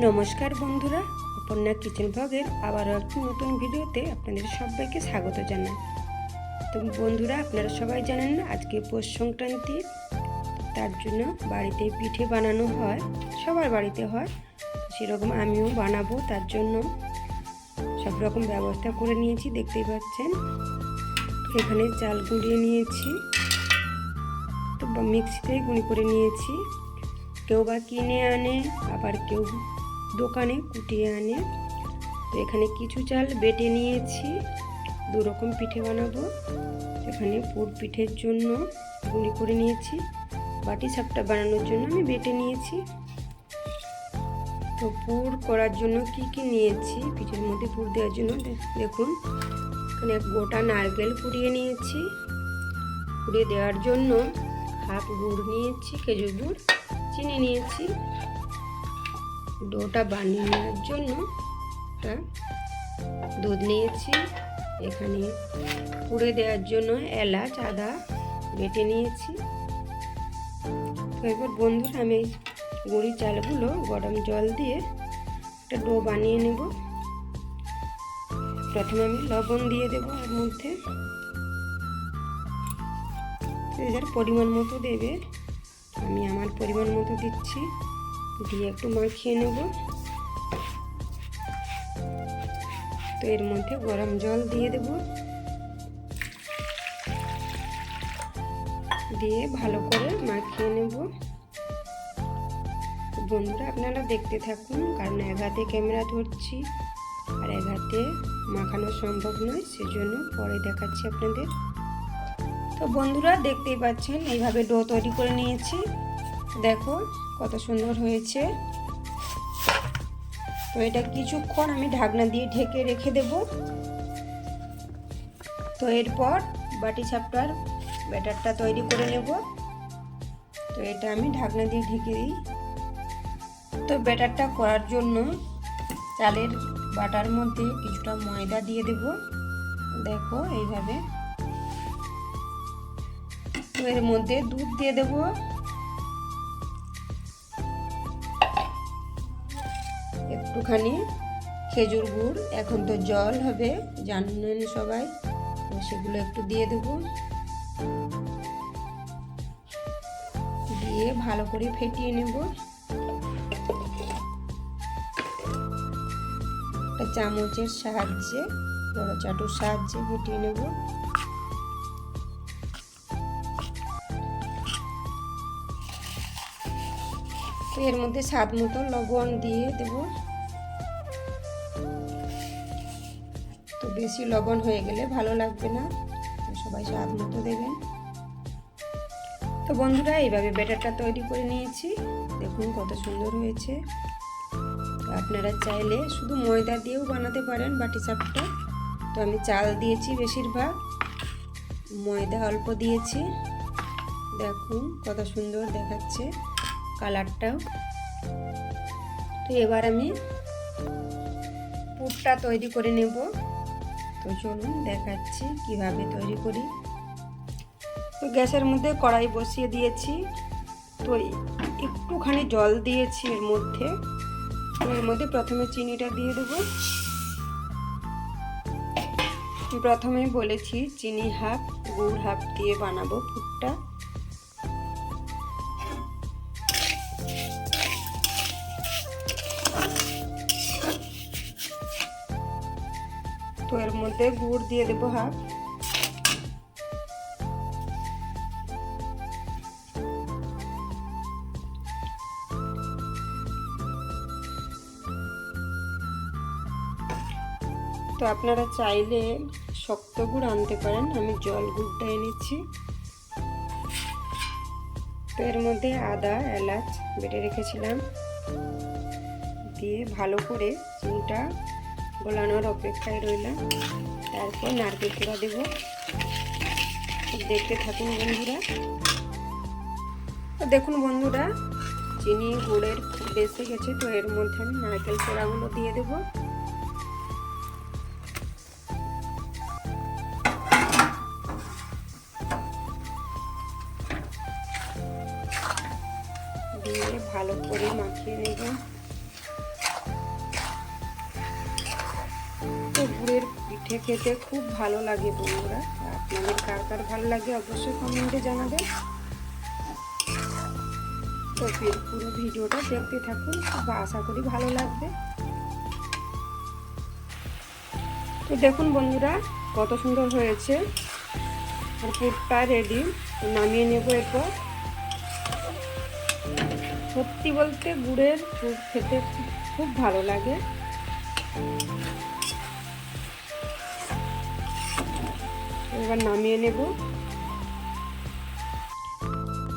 নমস্কার বন্ধুরা অপর্ণা কিচেন ব্লগের আবারও একটি নতুন ভিডিওতে আপনাদের সবাইকে স্বাগত জানাই। তো বন্ধুরা, আপনারা সবাই জানেন আজকে পৌষ সংক্রান্তি, তার জন্য বাড়িতে পিঠে বানানো হয়, সবার বাড়িতে হয়। সেরকম আমিও বানাবো, তার জন্য সব রকম ব্যবস্থা করে নিয়েছি, দেখতেই পাচ্ছেন। এখানে চাল গুঁড়িয়ে নিয়েছি, তো মিক্সিতেই গুঁড়ি করে নিয়েছি। কেউ বা কিনে আনে, আবার কেউ দোকানে কুটিয়ে আনে। তো এখানে কিছু চাল বেটে নিয়েছি। দু রকম পিঠে বানাবো। এখানে পুর পিঠের জন্য গুঁড়ি করে নিয়েছি। বাটি সাপটা বানানোর জন্য আমি বেটে নিয়েছি। তো পুর করার জন্য কি কি নিয়েছি? পিঠের মধ্যে পুর দেওয়ার জন্য দেখুন, এখানে গোটা নারকেল কুড়িয়ে নিয়েছি। কুড়িয়ে দেওয়ার জন্য হাফ গুড় নিয়েছি, খেজুর গুড়, চিনি নিয়েছি। ডোটা বানিয়ে নেওয়ার জন্য একটা দুধ নিয়েছি। এখানে পুড়ে দেওয়ার জন্য এলাচ, আদা বেটে নিয়েছি। এবার বন্ধুরা, আমি গুঁড়ি চালগুলো গরম জল দিয়ে একটা ডো বানিয়ে নেব। প্রথমে আমি লবণ দিয়ে দেবো এর মধ্যে। যার পরিমাণ মতো দেবে। আমি আমার পরিমাণ মতো দিচ্ছি। দিয়ে একটু মাখিয়ে নেব। তো এর মধ্যে গরম জল দিয়ে দেব। দিয়ে ভালো করে মাখিয়ে নেব। বন্ধুরা, আপনারা দেখতে থাকুন, কারণ এক হাতে ক্যামেরা ধরছি, আর এক হাতে মাখানো সম্ভব নয়, সেজন্য পরে দেখাচ্ছি আপনাদের। তো বন্ধুরা, দেখতেই পাচ্ছেন, এইভাবে ডো তৈরি করে নিয়েছি। দেখো কত সুন্দর হয়েছে। তো এটা কিছুক্ষণ আমি ঢাকনা দিয়ে ঢেকে রেখে দেব। তো এরপর বাটি ছাপটার ব্যাটারটা তৈরি করে নেব। তো এটা আমি ঢাকনা দিয়ে ঢেকে দিই। তো ব্যাটারটা করার জন্য চালের বাটার মধ্যে কিছুটা ময়দা দিয়ে দেব। দেখো এইভাবে। তো এর মধ্যে দুধ দিয়ে দেবো। একটুখানি খেজুর গুড়, এখন তো জল হবে, জানেন সবাই। সেগুলো একটু দিয়ে দেব। দিয়ে ভালো করে ফেটিয়ে নেব। চামচের সাহায্যে বড় চাটুর সাহায্যে ফেটিয়ে নেব। এর মধ্যে স্বাদ মতো লবণ দিয়ে দেব। বেশি লবণ হয়ে গেলে ভালো লাগবে না। সবাই স্বাদ মতো দেবেন। তো বন্ধুরা, এইভাবে ব্যাটারটা তৈরি করে নিয়েছি। দেখুন কত সুন্দর হয়েছে। আপনারা চাইলে শুধু ময়দা দিয়েও বানাতে পারেন বাটি চাপটা। তো আমি চাল দিয়েছি বেশিরভাগ। ময়দা অল্প দিয়েছি। দেখুন কত সুন্দর দেখাচ্ছে কালারটাও। তো এবার আমি পুরটা তৈরি করে নেব। তো চলুন দেখাচ্ছি কীভাবে তৈরি করি। তো গ্যাসের মধ্যে কড়াই বসিয়ে দিয়েছি। তো একটুখানি জল দিয়েছি এর মধ্যে। এর মধ্যে প্রথমে চিনিটা দিয়ে দেবো। প্রথমেই বলেছি চিনি হাফ, গুড় হাফ দিয়ে বানাবো পুরটা। মধ্যে গুড় দিয়ে দেবো হাফ তো আপনারা চাইলে শক্ত গুড় আনতে পারেন, আমি জল গুড়টা এনেছি। তো এর মধ্যে আদা, এলাচ বেটে রেখেছিলাম। দিয়ে ভালো করে চিনিটা গোলানোর অপেক্ষায় রইলাম। তারপর নারকেল কোড়া দেব। দেখতে থাকুন বন্ধুরা। দেখুন বন্ধুরা, চিনি, গুড়ের বেসে গেছে, তো এর মধ্যে আমি নারকেল কোড়াগুলো দিয়ে দেব। দিয়ে ভালো করে মাখিয়ে নেব। পিঠে খেতে খুব ভালো লাগে বন্ধুরা। আপনাদের কার কার ভালো লাগে অবশ্যই কমেন্টে জানাবেন। তো পুরো ভিডিওটা দেখতে থাকুন বা আশা করি ভালো লাগবে। তো দেখুন বন্ধুরা, কত সুন্দর হয়েছে। পুরটা রেডি নামিয়ে নেব এরপর। সত্যি বলতে গুড়ের খেতে খুব ভালো লাগে। এবার নামিয়ে নেব।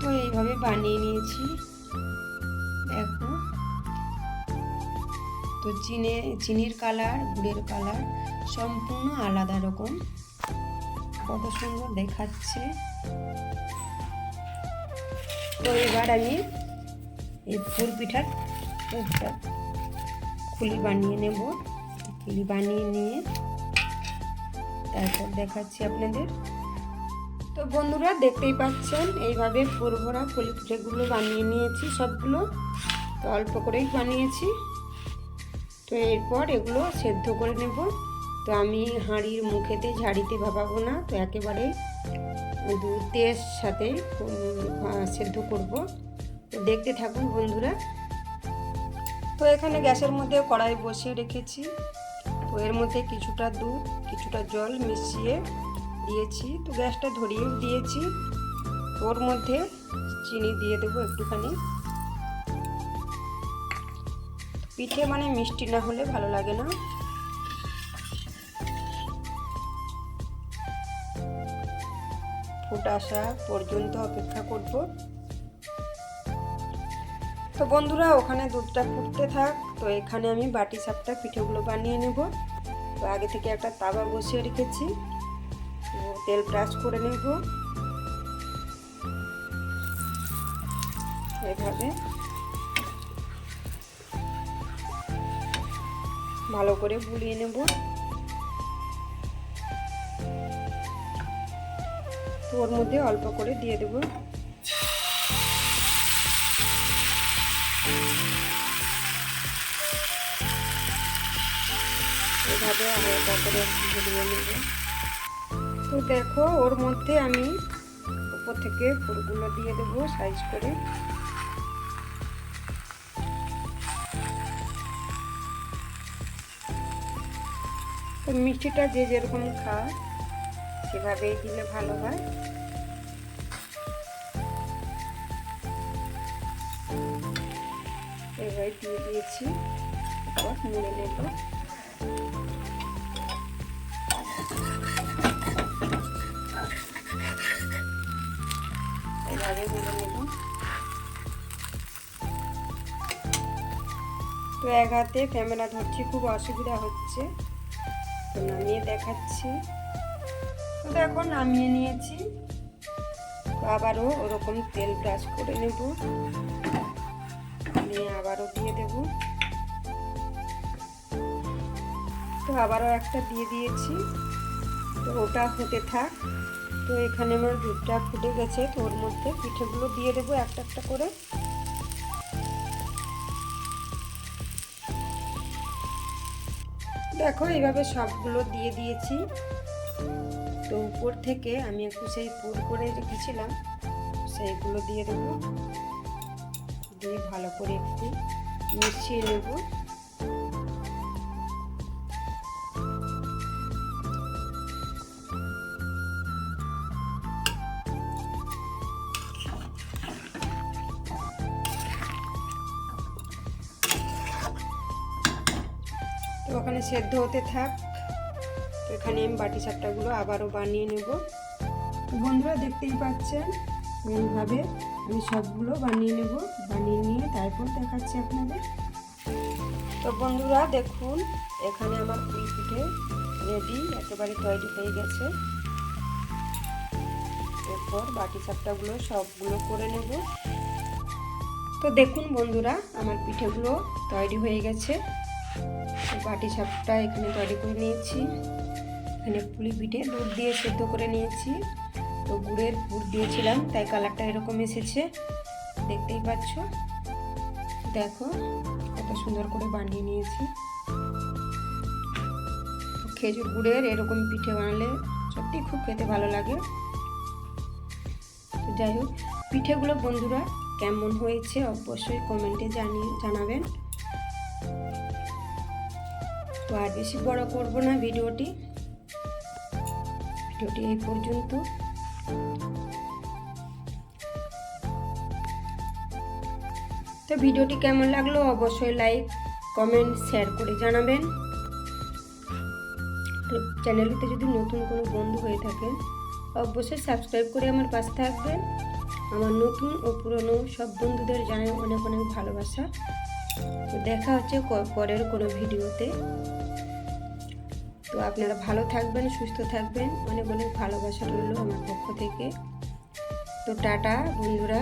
তো এইভাবে বানিয়ে নিয়েছি। দেখো। তো চিনে, চিনির কালার, গুড়ের কালার সম্পূর্ণ আলাদা রকম। কত সুন্দর দেখাচ্ছে। তো এবার আমি এই ফুল পিঠার খুলি বানিয়ে নেব। খুলি বানিয়ে নিয়ে তারপর দেখাচ্ছি আপনাদের। তো বন্ধুরা, দেখতেই পাচ্ছেন, এইভাবে পুরভরা পুলি পিঠেগুলো বানিয়ে নিয়েছি সবগুলো, তো অল্প করেই বানিয়েছি। তো এরপর এগুলো সেদ্ধ করে নেব। তো আমি হাঁড়ির মুখেতে ঝাড়িতে ভাবাবো না, তো একেবারে দুধের সাথে সেদ্ধ করব। তো দেখতে থাকুন বন্ধুরা। তো এখানে গ্যাসের মধ্যে কড়াই বসিয়ে রেখেছি। এর মধ্যে কিছুটা দুধ, কিছুটা জল মিশিয়ে দিয়েছি। তো গ্যাসটা ধরিয়েও দিয়েছি। ওর মধ্যে চিনি দিয়ে দেবো একটুখানি। পিঠে মানে মিষ্টি না হলে ভালো লাগে না। ফুট আসা পর্যন্ত অপেক্ষা করব। তো বন্ধুরা, ওখানে দুধটা ফুটতে থাক। তো এখানে আমি বাটি সাপটা পিঠেগুলো বানিয়ে নেব। তো আগে থেকে একটা তাওয়া বসিয়ে রেখেছি। তেল ব্রাশ করে নেব। এভাবে। ভালো করে বুলিয়ে নেব। তো ওর মধ্যে অল্প করে দিয়ে দেব। এভাবে হালকা করে বুলিয়ে নেব? তো দেখো, ওর মধ্যে আমি উপর থেকে ফুলগুলো দিয়ে দেবো সাইজ করে। তো মিষ্টিটা যে যেরকম খায় সেভাবেই দিলে ভালো হয়। এবার দিয়ে দিয়েছি মুড়ে নেব। এভাবে তো এক হাতে ক্যামেরা ধরছি, খুব অসুবিধা হচ্ছে। তো নামিয়ে দেখাচ্ছি। তো এখন নামিয়ে নিয়েছি। আবারও ওরকম তেল ব্রাশ করে নেব। নিয়ে আবারও দিয়ে দেব। তো আবারও একটা দিয়ে দিয়েছি। তো ওটা হতে থাক। তো এখানে আমার দুধটা ফুটে গেছে, তো ওর মধ্যে পিঠেগুলো দিয়ে দেবো একটা একটা করে। দেখো, এইভাবে সবগুলো দিয়ে দিয়েছি। তো উপর থেকে আমি একটু সেই পুর করে রেখেছিলাম, সেইগুলো দিয়ে দেবো। দিয়ে ভালো করে একটু মিশিয়ে নেব। সেদ্ধ হতে থাক। তো এখানে আমি বাটি সাপটাগুলো আবারও বানিয়ে নেব। তো বন্ধুরা দেখতেই পাচ্ছেন, এইভাবে আমি সবগুলো বানিয়ে নেব। বানিয়ে নিয়ে তারপর দেখাচ্ছি আপনাদের। তো বন্ধুরা দেখুন, এখানে আমার পুরি পিঠে রেডি, একেবারে তৈরি হয়ে গেছে। এরপর বাটি সাপটাগুলো সবগুলো করে নেব। তো দেখুন বন্ধুরা, আমার পিঠেগুলো তৈরি হয়ে গেছে। বাটি সাপটা এখানে তৈরি করে নিয়েছি। এখানে পুলি পিঠে দুধ দিয়ে সেদ্ধ করে নিয়েছি। তো গুড়ের পুর দিয়েছিলাম, তাই কালারটা এরকম এসেছে। দেখতেই পাচ্ছ? দেখো, কত সুন্দর করে বানিয়ে নিয়েছি। খেজুর গুড়ের এরকম পিঠে বানালে সত্যি খুব খেতে ভালো লাগে। যাই হোক, পিঠেগুলো বন্ধুরা কেমন হয়েছে অবশ্যই কমেন্টে জানিয়ে জানাবেন। তো আর বেশি বড় করব না ভিডিওটি। ভিডিওটি এই পর্যন্ত। তো ভিডিওটি কেমন লাগল অবশ্যই লাইক, কমেন্ট, শেয়ার করে জানাবেন। চ্যানেলটিতে যদি নতুন কোনো বন্ধু হয়ে থাকেন, অবশ্যই সাবস্ক্রাইব করে আমার পাশে থাকবেন। আমার নতুন ও পুরনো সব বন্ধুদের জানাই অনেক অনেক ভালোবাসা। দেখা হচ্ছে পরের কোনো ভিডিওতে। তো আপনারা ভালো থাকবেন, সুস্থ থাকবেন। অনেক অনেক ভালোবাসা রইল আমার পক্ষ থেকে। তো টাটা বন্ধুরা।